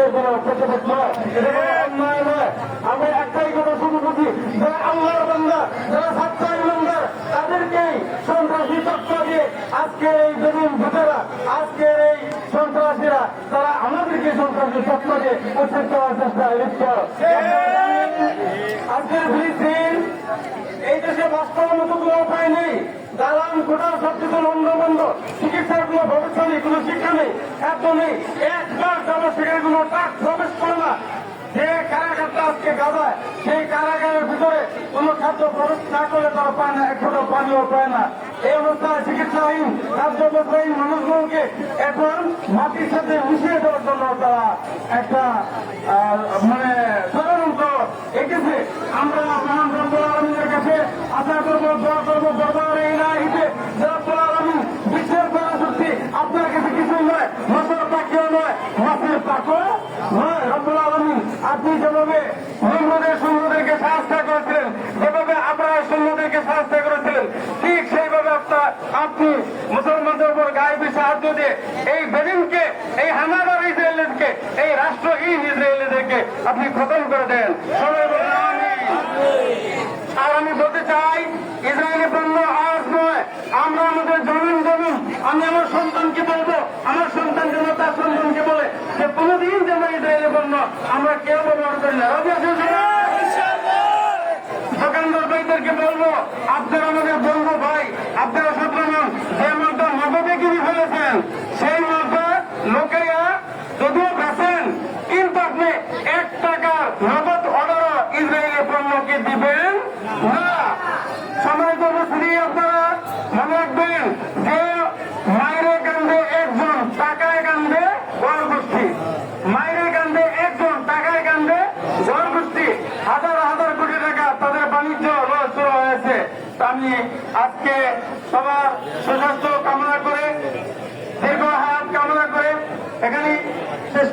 এটা কোনো অন্যায় নয়। আমি একটাই কথা শুরু করছি যারা আল্লাহর বান্দা, যারা সাতটা ইমানদার তাদেরকেই সন্ত্রাসী তত্ত্ব দিয়ে আজকের এই জমিন ভূতেরা আজকের এই সন্ত্রাসীরা, তারা আমাদেরকে সন্ত্রাসী তত্ত্ব দিয়ে উচ্ছেদ করার চেষ্টা লিপ্ত আজকের ফিলিস্তিন এই দেশে বাস্তবের মতো কোনো উপায় নেই। দালান কোটার সবচেয়ে বন্ধ বন্ধ। চিকিৎসার কোনো ব্যবস্থা নেই কোনো শিক্ষা নেই এত নেই। একবার যাব সেখানে কোনো টাক প্রবেশ করে না, যে কারাগারটা আজকে গাজায়, সেই কারাগারের ভিতরে কোনো খাদ্য প্রবেশ না করলে তারা পায় না এক ফোঁটা পানিও পায় না। এই অবস্থায় চিকিৎসাহীন খাদ্যবস্থাহীন মানুষগুলোকে এখন মাটির সাথে মিশিয়ে দেওয়ার জন্য তারা একটা মানে ষড়যন্ত্র এঁকেছে। আমরা মহান রব্বুল আলমীর কাছে আশা করব, দোয়া করব দরবার এই না হিসেবে রব্বুল আলমী বিশ্বের করা সত্যি আপনার কাছে কিছুই নয় মাছের পাখিও নয় মাছের পাখো আপনি যেভাবে নমরুদের সৈন্যদেরকে সাহায্য করেছিলেন, যেভাবে আপনারা সৈন্যদেরকে সাহায্য করেছিলেন, ঠিক সেইভাবে আপনি মুসলমানদের উপর গায়েবী সাহায্য দিয়ে এই বেদিনকে এই হানাদার ইসরায়েলকে এই রাষ্ট্রহীন ইসরায়েলিদেরকে আপনি খতম করে দেন। আর আমি বলতে চাই, ইসরায়েলি পণ্য আজ নয়, আমরা আমাদের জমিন জমিন, আমি আমার সন্তানকে বলব, আমার সন্তান যেন তার সন্তানকে বলে যে পণ্য আমরা কেউ ব্যবহার করি না? দোকানদার ভাইদেরকে বলব, আপনারা আমাদের বন্ধু ভাই, আপনারা সত্রমান যে মালটা নগদে কিনে ফেলেছেন, সেই মালটা লোকেরা আমি আজকে সবার সুস্বাস্থ্য কামনা করে দীর্ঘ হাত কামনা করে এখানে শেষ